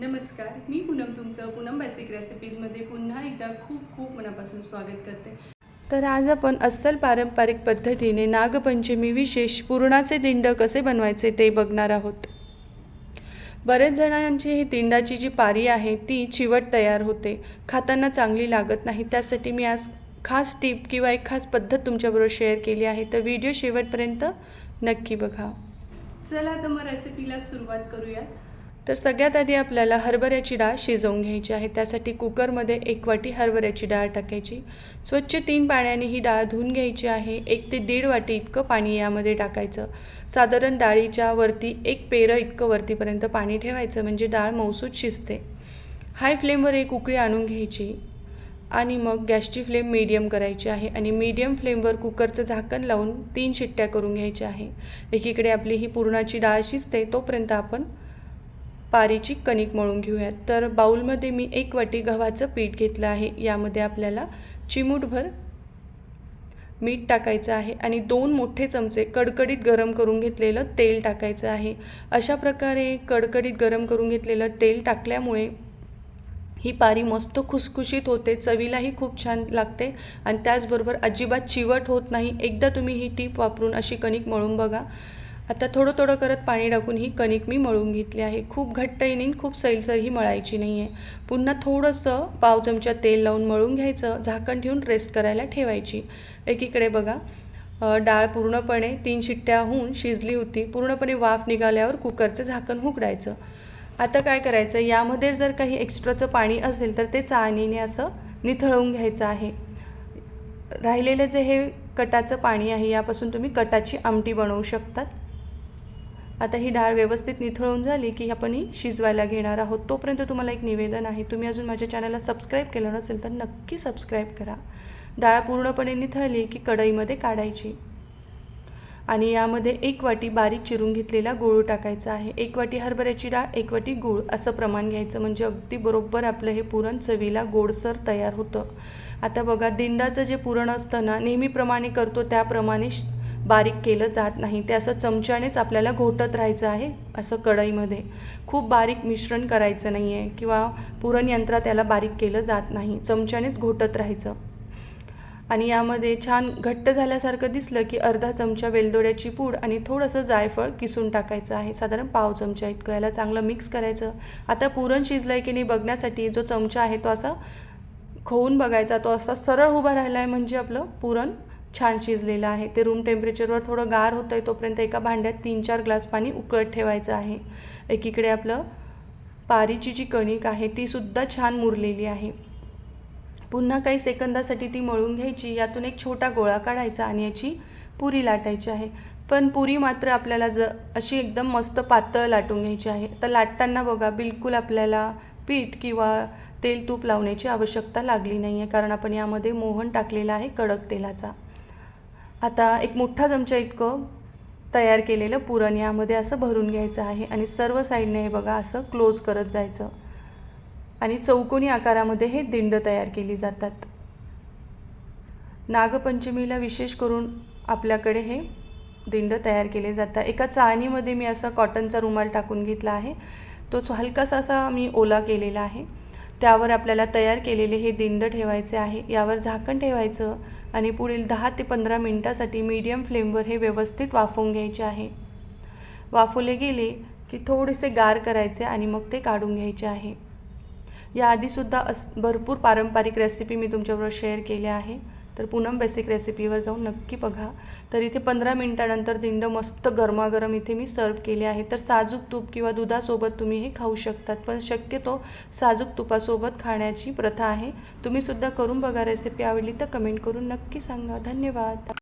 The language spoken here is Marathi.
नमस्कार मी पूनम तुमचं पूनम बेसिक रेसिपीजमध्ये पुन्हा एकदा खूप खूप मनापासून स्वागत करते. तर आज आपण अस्सल पारंपरिक पद्धतीने नागपंचमी विशेष पुरणाचे दिंड कसे बनवायचे ते बघणार आहोत. बरेच जणांची ही दिंडाची जी पारी आहे ती चिवट तयार होते. खाताना चांगली लागत नाही त्यासाठी मी आज खास टीप किंवा एक खास पद्धत तुमच्याबरोबर शेअर केली आहे. तर व्हिडिओ शेवटपर्यंत नक्की बघा. चला तर मग रेसिपीला सुरुवात करूयात. तर सगळ्यात आधी आपल्याला हरभऱ्याची डाळ शिजवून घ्यायची आहे. त्यासाठी कुकरमध्ये एक वाटी हरभऱ्याची डाळ टाकायची. स्वच्छ तीन पाण्याने ही डाळ धुवून घ्यायची आहे. एक ते दीड वाटी इतकं पाणी यामध्ये टाकायचं. साधारण डाळीच्या वरती एक पेरं इतकं वरतीपर्यंत पाणी ठेवायचं म्हणजे डाळ मौसूद शिजते. हाय फ्लेमवर एक उकळी आणून घ्यायची आणि मग गॅसची फ्लेम मीडियम करायची आहे आणि मीडियम फ्लेमवर कुकरचं झाकण लावून तीन शिट्ट्या करून घ्यायच्या आहे. एकीकडे आपली ही पुरणाची डाळ शिजते तोपर्यंत आपण पारीची कणिक मळून घेऊयात. तर बाऊलमध्ये मी एक वाटी गव्हाचं पीठ घेतलं आहे. यामध्ये आपल्याला चिमूटभर मीठ टाकायचं आहे आणि दोन मोठे चमचे कडकडीत गरम करून घेतलेलं तेल टाकायचं आहे. अशा प्रकारे कडकडीत गरम करून घेतलेलं तेल टाकल्यामुळे ही पारी मस्त खुसखुशीत होते चवीलाही खूप छान लागते आणि त्याचबरोबर अजिबात चिवट होत नाही. एकदा तुम्ही ही टीप वापरून अशी कणिक मळून बघा. आता थोडं थोडं करत पाणी टाकून ही कणिक मी मळून घेतली आहे. खूप घट्टही नाही खूप सैलसरही मळायची नाही आहे पुन्हा थोडंसं पाव चमचा तेल लावून मळून घ्यायचं झाकण ठेवून रेस्ट करायला ठेवायची. एकीकडे बघा डाळ पूर्णपणे तीन शिट्ट्या होऊन शिजली होती. पूर्णपणे वाफ निघाल्यावर कुकरचं झाकण उघडायचं. आता काय करायचं? यामध्ये जर काही एक्स्ट्राचं पाणी असेल तर ते चाळणीने असं निथळवून घ्यायचं आहे. राहिलेलं जे हे कटाचं पाणी आहे यापासून तुम्ही कटाची आमटी बनवू शकतात. आता ही डाळ व्यवस्थित निथळून झाली की आपण ही शिजवायला घेणार आहोत. तोपर्यंत तुम्हाला एक निवेदन आहे. तुम्ही अजून माझ्या चॅनलला सबस्क्राईब केलं नसेल तर नक्की सबस्क्राईब करा. डाळ पूर्णपणे निथळली की कढईमध्ये काढायची. आणि यामध्ये एक वाटी बारीक चिरून घेतलेला गूळ टाकायचा आहे. एक वाटी हरभऱ्याची डाळ एक वाटी गूळ असं प्रमाण घ्यायचं म्हणजे अगदी बरोबर आपलं हे पुरण चवीला गोडसर तयार होतं. आता बघा दिंडाचं जे पुरण असतं ना नेहमीप्रमाणे करतो त्याप्रमाणे बारीक केलं जात नाही. ते असं चमच्यानेच आपल्याला घोटत राहायचं आहे असं कढईमध्ये. खूप बारीक मिश्रण करायचं नाही आहे किंवा पुरणयंत्रात त्याला बारीक केलं जात नाही चमच्यानेच घोटत राहायचं. आणि यामध्ये छान घट्ट झाल्यासारखं दिसलं की अर्धा चमचा वेलदोड्याची पूड आणि थोडंसं जायफळ किसून टाकायचं आहे. साधारण पाव चमचा इतकं. याला चांगलं मिक्स करायचं. आता पुरण शिजलं आहे की नाही बघण्यासाठी जो चमचा आहे तो असा खोवून बघायचा तो असा सरळ उभा राहिला आहे म्हणजे आपलं पुरण छान शिजलेलं आहे. ते रूम टेम्परेचरवर थोडं गार होतं आहे तोपर्यंत एका भांड्यात तीन चार ग्लास पाणी उकळत ठेवायचं आहे. एकीकडे आपलं पारीची जी कणिक आहे तीसुद्धा छान मुरलेली आहे. पुन्हा काही सेकंदासाठी ती मळून घ्यायची. यातून एक छोटा गोळा काढायचा आणि याची पुरी लाटायची आहे. पण पुरी मात्र आपल्याला ज अशी एकदम मस्त पातळ लाटून घ्यायची आहे. तर लाटताना बघा बिलकुल आपल्याला पीठ किंवा तेल तूप लावण्याची आवश्यकता लागली नाही आहे कारण आपण यामध्ये मोहन टाकलेला आहे कडक तेलाचा. आता एक मोठा चमचा इतकं तयार केलेलं पुरण यामध्ये असं भरून घ्यायचं आहे आणि सर्व साईडने हे बघा असं क्लोज करत जायचं. आणि चौकोनी आकारामध्ये हे दिंड तयार केली जातात. नागपंचमीला विशेष करून आपल्याकडे हे दिंड तयार केले जातात. एका चाळणीमध्ये मी असा कॉटनचा रुमाल टाकून घेतला आहे. तो हलकासा असा मी ओला केलेला आहे. त्यावर आपल्याला तयार केलेले हे दिंड ठेवायचे आहे. यावर झाकण ठेवायचं. आणि पुढील दहा ते पंधरा मिनटासाठी मीडियम फ्लेमवर हे व्यवस्थित वाफवून घ्यायचे आहे. वाफवले गेले की थोडेसे गार करायचे आणि मग ते काढून घ्यायचे आहे. याआधीसुद्धा अस भरपूर पारंपरिक रेसिपी मी तुमच्याबरोबर शेअर केल्या आहे. तर पूनम बेसिक रेसिपीवर जाऊन नक्की बघा. तर इथे पंधरा मिनटानंतर दिंड मस्त गरमागरम इथे मी सर्व केले आहे. तर साजूक तूप किंवा दुधासोबत तुम्ही हे खाऊ शकतात. पण शक्यतो साजूक तुपासोबत खाण्याची प्रथा आहे. तुम्हीसुद्धा करून बघा रेसिपी आवडली तर कमेंट करून नक्की सांगा. धन्यवाद.